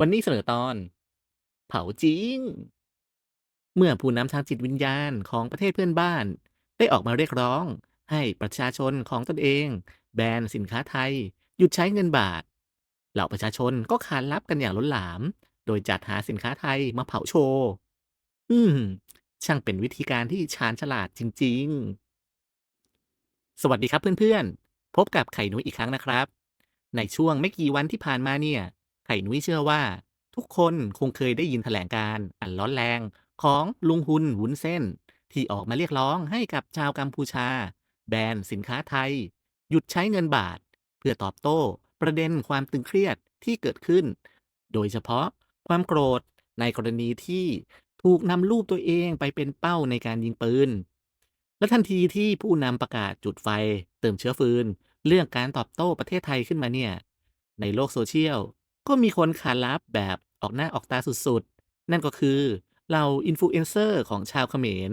วันนี้เสนอตอน เผาจริง เมื่อผู้นำทางจิตวิญญาณของประเทศเพื่อนบ้าน ได้ออกมาเรียกร้อง ให้ประชาชนของตนเอง แบนสินค้าไทย หยุดใช้เงินบาท เหล่าประชาชนก็ขานรับกันอย่างล้นหลาม โดยจัดหาสินค้าไทยมาเผาโชว์ อืม ช่างเป็นวิธีการที่ชาญฉลาดจริง ๆ สวัสดีครับเพื่อนๆ พบกับไข่นุ้ยอีกครั้งนะครับ ในช่วงไม่กี่วันที่ผ่านมาเนี่ย ไข่นุ้ยเชื่อว่า ทุกคนคงเคยได้ยินแถลงการณ์อันร้อนแรงของลุงฮุนวุ้นเส้น ที่ออกมาเรียกร้องให้กับชาวกัมพูชา แบนสินค้าไทย หยุดใช้เงินบาท เพื่อตอบโต้ ประเด็นความตึงเครียดที่เกิดขึ้น โดยเฉพาะความโกรธในกรณีที่ถูกนำรูปตัวเองไปเป็นเป้าในการยิงปืน และทันทีที่ผู้นำประกาศจุดไฟ เติมเชื้อฟืน เรื่องการตอบโต้ประเทศไทยขึ้นมาเนี่ย ในโลกโซเชียล ก็มีคนขานรับแบบออกหน้าออกตาสุดๆ นั่นก็คือเหล่าอินฟลูเอนเซอร์ของชาวเขมร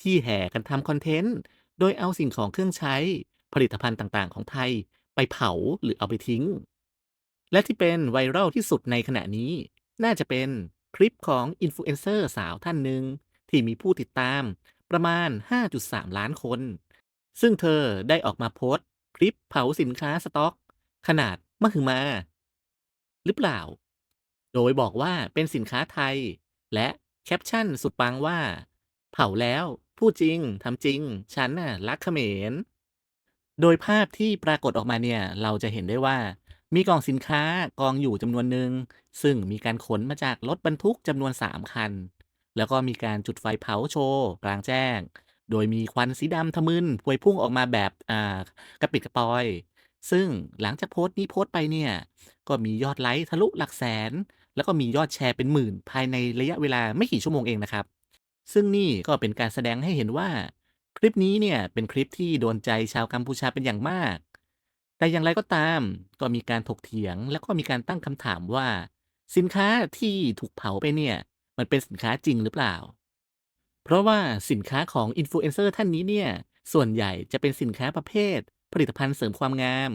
ที่แห่กันทำคอนเทนต์ โดยเอาสิ่งของเครื่องใช้ ผลิตภัณฑ์ต่างๆ ของไทยไปเผาหรือเอาไปทิ้ง และที่เป็นไวรัลที่สุดในขณะนี้ น่าจะเป็นคลิปของอินฟลูเอนเซอร์สาวท่านหนึ่งที่มีผู้ติดตามประมาณ 5.3 ล้านคน ซึ่งเธอได้ออกมาโพสต์ คลิปเผาสินค้าสต็อก ขนาดมหึมา หรือเปล่า โดยบอกว่าเป็นสินค้าไทย และแคปชั่นสุดปังว่า เผาแล้วพูดจริงทำจริง ฉันน่ะรักเขมร โดยภาพที่ปรากฏออกมาเนี่ย เราจะเห็นได้ว่า มีกล่องสินค้ากองอยู่จำนวนหนึ่ง ซึ่งมีการขนมาจากรถบรรทุกจำนวน 3 คัน แล้วก็มีการจุดไฟเผาโชว์ กลางแจ้ง โดยมีควันสีดำทะมึนพวยพุ่งออกมาแบบอ่ากระปิดกระปอย ซึ่งหลังจากโพสต์นี้โพสต์ไปเนี่ย ก็มียอดไลค์ทะลุหลักแสน แล้วก็มียอดแชร์เป็นหมื่น ภายในระยะเวลาไม่กี่ชั่วโมงเองนะครับ ซึ่งนี่ก็เป็นการแสดงให้เห็นว่า คลิปนี้เนี่ยเป็นคลิปที่โดนใจชาวกัมพูชาเป็นอย่างมาก แต่อย่างไรก็ตาม ก็มีการถกเถียง แล้วก็มีการตั้งคำถามว่า สินค้าที่ถูกเผาไปเนี่ย มันเป็นสินค้าจริงหรือเปล่า เพราะว่าสินค้าของอินฟลูเอนเซอร์ท่านนี้เนี่ยส่วนใหญ่จะเป็นสินค้าประเภท ผลิตภัณฑ์เสริมความงาม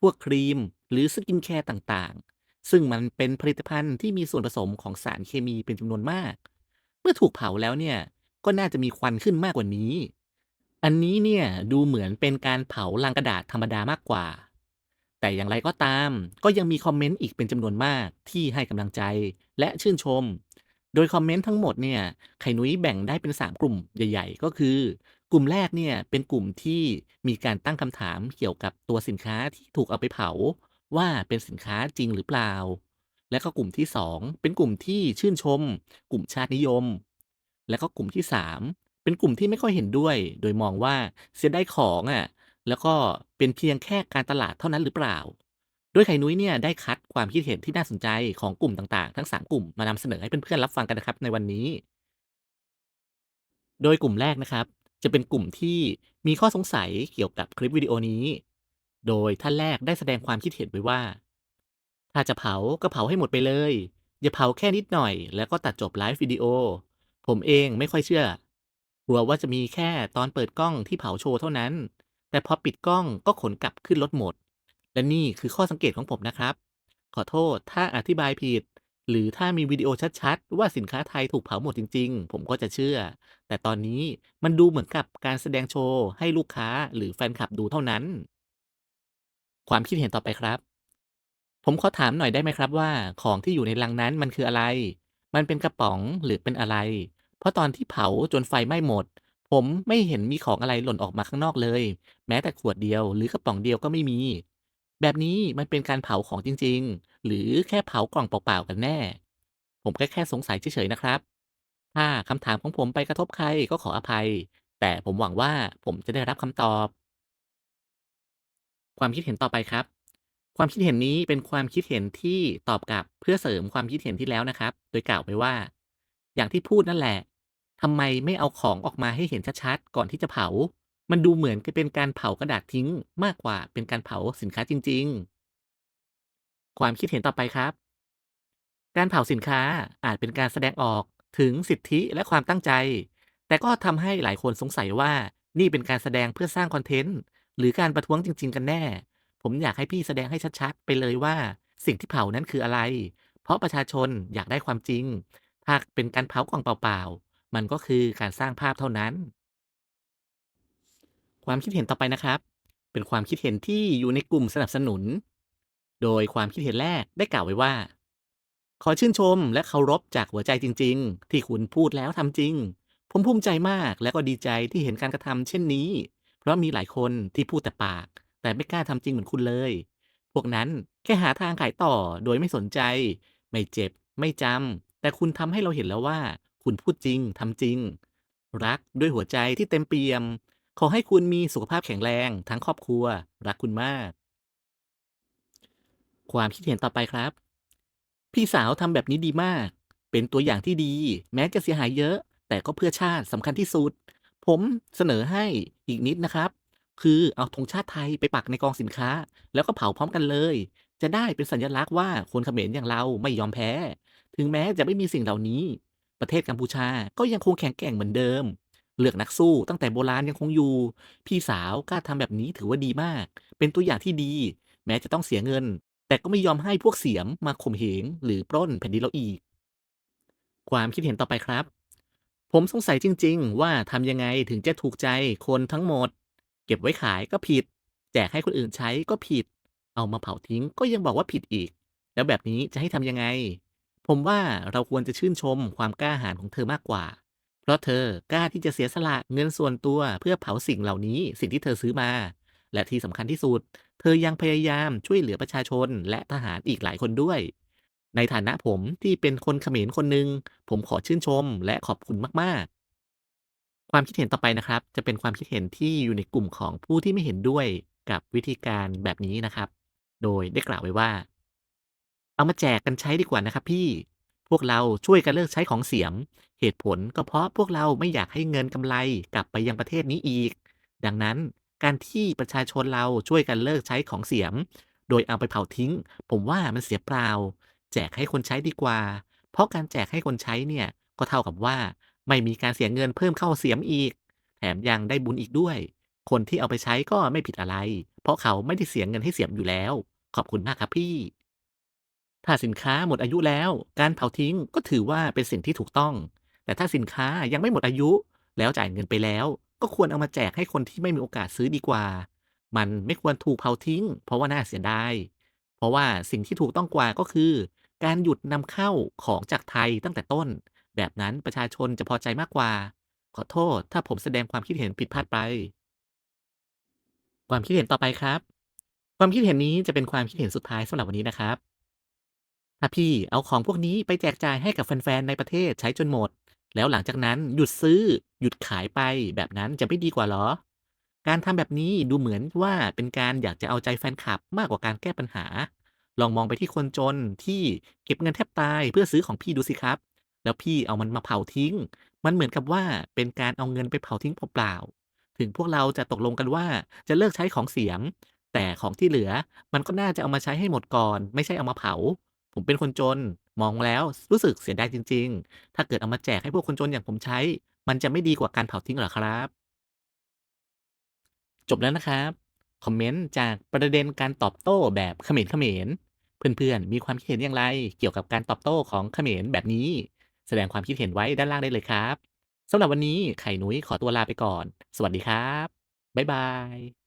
พวกครีมหรือสกินแคร์ต่างๆ ซึ่งมันเป็นผลิตภัณฑ์ที่มีส่วนผสมของสารเคมีเป็นจำนวนมาก เมื่อถูกเผาแล้วเนี่ย ก็น่าจะมีควันขึ้นมากกว่านี้ อันนี้เนี่ยดูเหมือนเป็นการเผาลังกระดาษธรรมดามากกว่า แต่อย่างไรก็ตาม ก็ยังมีคอมเมนต์อีกเป็นจำนวนมากที่ให้กำลังใจและชื่นชม โดยคอมเมนต์ทั้งหมดเนี่ย ไข่นุ้ยแบ่งได้เป็น 3 กลุ่มใหญ่ ๆ ก็คือ กลุ่มแรกเนี่ยเป็นกลุ่มที่มีการตั้งคำถามเกี่ยวกับตัวสินค้าที่ถูกเอาไปเผา ว่าเป็นสินค้าจริงหรือเปล่า และก็กลุ่มที่ 2 เป็นกลุ่มที่ชื่นชม กลุ่มชาตินิยม และก็กลุ่มที่ 3 เป็นกลุ่มที่ไม่ค่อยเห็นด้วย โดยมองว่าเสียดายของอะ่ะแล้วก็เป็นเพียงแค่การตลาดเท่านั้นหรือเปล่า โดยไข่นุ้ยเนี่ยได้คัดความคิดเห็นที่น่าสนใจของกลุ่มต่างๆ ทั้ง 3 กลุ่มมานำเสนอให้เพื่อนๆรับฟังกันนะครับในวันนี้ โดยกลุ่มแรกนะครับ จะเป็นกลุ่มที่มีข้อสงสัยเกี่ยวกับคลิปวิดีโอนี้ โดยท่านแรกได้แสดงความคิดเห็นไว้ว่า ถ้าจะเผาก็เผาให้หมดไปเลย อย่าเผาแค่นิดหน่อย แล้วก็ตัดจบไลฟ์วิดีโอ ผมเองไม่ค่อยเชื่อกลัวว่าจะมีแค่ตอนเปิดกล้องที่เผาโชว์เท่านั้น แต่พอปิดกล้องก็ขนกลับขึ้นรถหมด และนี่คือข้อสังเกตของผมนะครับ ขอโทษถ้าอธิบายผิด หรือถ้ามีวิดีโอชัดๆ ว่าสินค้าไทยถูกเผาหมดจริงๆ ผมก็จะเชื่อ แต่ตอนนี้มันดูเหมือนกับการแสดงโชว์ ให้ลูกค้าหรือแฟนคลับดูเท่านั้น ความคิดเห็นต่อไปครับ ผมขอถามหน่อยได้ไหมครับว่า ของที่อยู่ในลังนั้นมันคืออะไร มันเป็นกระป๋องหรือเป็นอะไร เพราะตอนที่เผาจนไฟไหม้หมด ผมไม่เห็นมีของอะไรหล่นออกมาข้างนอกเลย แม้แต่ขวดเดียวหรือกระป๋องเดียวก็ไม่มี แบบนี้มันเป็นการเผาของจริง ๆ หรือแค่เผากล่องเปล่าๆกันแน่ ผมแค่แค่สงสัยเฉยๆนะครับ ถ้าคำถามของผมไปกระทบใครก็ขออภัย แต่ผมหวังว่าผมจะได้รับคำตอบ ความคิดเห็นต่อไปครับ ความคิดเห็นนี้เป็นความคิดเห็นที่ตอบกลับเพื่อเสริมความคิดเห็นที่แล้วนะครับ โดยกล่าวไปว่า อย่างที่พูดนั่นแหละทำไมไม่เอาของออกมาให้เห็นชัดๆ ก่อนที่จะเผา มันดูเหมือนจะเป็นการเผากระดาษทิ้งมากกว่าเป็นการเผาสินค้าจริง ๆ ความคิดเห็นต่อไปครับ การเผาสินค้าอาจเป็นการแสดงออกถึงสิทธิและความตั้งใจ แต่ก็ทำให้หลายคนสงสัยว่านี่เป็นการแสดงเพื่อสร้างคอนเทนต์หรือการประท้วงจริง ๆ กันแน่ ผมอยากให้พี่แสดงให้ชัดๆ ไปเลยว่า สิ่งที่เผานั้นคืออะไร เพราะประชาชนอยากได้ความจริง ถ้าเป็นการเผากล่องเปล่าๆ มันก็คือการสร้างภาพเท่านั้น ความคิดเห็นต่อไปนะครับ เป็นความคิดเห็นที่อยู่ในกลุ่มสนับสนุน โดยความคิดเห็นแรกได้กล่าวไว้ว่า ขอชื่นชมและเคารพจากหัวใจจริง ๆ ที่คุณพูดแล้วทำจริง ผมภูมิใจมากและก็ดีใจที่เห็นการกระทำเช่นนี้ เพราะมีหลายคนที่พูดแต่ปาก แต่ไม่กล้าทำจริงเหมือนคุณเลย พวกนั้นแค่หาทางขายต่อโดยไม่สนใจ ไม่เจ็บ ไม่จำแต่คุณทำให้เราเห็นแล้วว่า คุณพูดจริงทำจริง รักด้วยหัวใจที่เต็มเปี่ยม ขอให้คุณมีสุขภาพแข็งแรงทั้งครอบครัว รักคุณมาก ความคิดเห็นต่อไปครับ พี่สาวทำแบบนี้ดีมาก เป็นตัวอย่างที่ดี แม้จะเสียหายเยอะ แต่ก็เพื่อชาติสำคัญที่สุด ผมเสนอให้อีกนิดนะครับ คือเอาธงชาติไทยไปปักในกองสินค้า แล้วก็เผาพร้อมกันเลย จะได้เป็นสัญลักษณ์ว่าคนเขมรอย่างเราไม่ยอมแพ้ ถึงแม้จะไม่มีสิ่งเหล่านี้ ประเทศกัมพูชาก็ยังคงแข็งแกร่งเหมือนเดิม เลือกนักสู้ตั้งแต่โบราณยังคงอยู่ พี่สาวกล้าทำแบบนี้ถือว่าดีมาก เป็นตัวอย่างที่ดี แม้จะต้องเสียเงิน แต่ก็ไม่ยอมให้พวกเสียมมาข่มเหงหรือปล้นแผ่นดินเราอีก ความคิดเห็นต่อไปครับ ผมสงสัยจริง ๆ ว่าทำยังไงถึงจะถูกใจคนทั้งหมด เก็บไว้ขายก็ผิด แจกให้คนอื่นใช้ก็ผิด เอามาเผาทิ้งก็ยังบอกว่าผิดอีก แล้วแบบนี้จะให้ทำยังไง ผมว่าเราควรจะชื่นชมความกล้าหาญของเธอมากกว่า เพราะเธอกล้าที่จะเสียสละเงินส่วนตัวเพื่อเผาสิ่งเหล่านี้ สิ่งที่เธอซื้อมา และที่สำคัญที่สุด เธอยังพยายามช่วยเหลือประชาชนและทหารอีกหลายคนด้วย ในฐานะผมที่เป็นคนเขมรคนหนึ่งผมขอชื่นชมและขอบคุณมาก ๆ ความคิดเห็นต่อไปนะครับ จะเป็นความคิดเห็นที่อยู่ในกลุ่มของผู้ที่ไม่เห็นด้วยกับวิธีการแบบนี้นะครับ โดยได้กล่าวไว้ว่า เอามาแจกกันใช้ดีกว่านะครับพี่ พวกเราช่วยกันเลิกใช้ของเสียม เหตุผลก็เพราะพวกเราไม่อยากให้เงินกำไรกลับไปยังประเทศนี้อีก ดังนั้นการที่ประชาชนเราช่วยกันเลิกใช้ของเสียม โดยเอาไปเผาทิ้ง ผมว่ามันเสียเปล่า แจกให้คนใช้ดีกว่า เพราะการแจกให้คนใช้เนี่ยก็เท่ากับว่า ไม่มีการเสียเงินเพิ่มเข้าเสียมอีก แถมยังได้บุญอีกด้วย คนที่เอาไปใช้ก็ไม่ผิดอะไร เพราะเขาไม่ได้เสียเงินให้เสียมอยู่แล้ว ขอบคุณมากครับพี่ ถ้าสินค้าหมดอายุแล้ว การเผาทิ้งก็ถือว่าเป็นสิ่งที่ถูกต้อง แต่ถ้าสินค้ายังไม่หมดอายุ แล้วจ่ายเงินไปแล้ว ก็ควรเอามาแจกให้คนที่ไม่มีโอกาสซื้อดีกว่า มันไม่ควรถูกเผาทิ้ง เพราะว่าน่าเสียดาย เพราะว่าสิ่งที่ถูกต้องกว่าก็คือ การหยุดนำเข้าของจากไทยตั้งแต่ต้น แบบนั้นประชาชนจะพอใจมากกว่า ขอโทษถ้าผมแสดงความคิดเห็นผิดพลาดไป ความคิดเห็นต่อไปครับ ความคิดเห็นนี้จะเป็นความคิดเห็นสุดท้ายสำหรับวันนี้นะครับ ถ้าพี่เอาของพวกนี้ไปแจกจ่ายให้กับแฟนๆในประเทศใช้จนหมด แล้วหลังจากนั้นหยุดซื้อหยุดขายไปแบบนั้นจะไม่ดีกว่าเหรอ การทำแบบนี้ดูเหมือนว่าเป็นการอยากจะเอาใจแฟนคลับมากกว่าการแก้ปัญหา ลองมองไปที่คนจนที่เก็บเงินแทบตายเพื่อซื้อของพี่ดูสิครับ แล้วพี่เอามันมาเผาทิ้ง มันเหมือนกับว่าเป็นการเอาเงินไปเผาทิ้งเปล่าๆถึงพวกเราจะตกลงกันว่าจะเลิกใช้ของเสียมแต่ของที่เหลือมันก็น่าจะเอามาใช้ให้หมดก่อน ไม่ใช่เอามาเผา ผมเป็นคนจนมองแล้วรู้สึกเสียดายจริง ๆ ถ้าเกิดเอามาแจกให้พวกคนจนอย่างผมใช้ มันจะไม่ดีกว่าการเผาทิ้งหรอครับ จบแล้วนะครับ คอมเมนต์จากประเด็นการตอบโต้แบบเขมรเขมรเพื่อนๆ มีความคิดเห็นอย่างไรเกี่ยวกับการตอบโต้ของเขมรแบบนี้ แสดงความคิดเห็นไว้ด้านล่างได้เลยครับสำหรับวันนี้ไข่นุ้ยขอตัวลาไปก่อน สวัสดีครับ บ๊ายบาย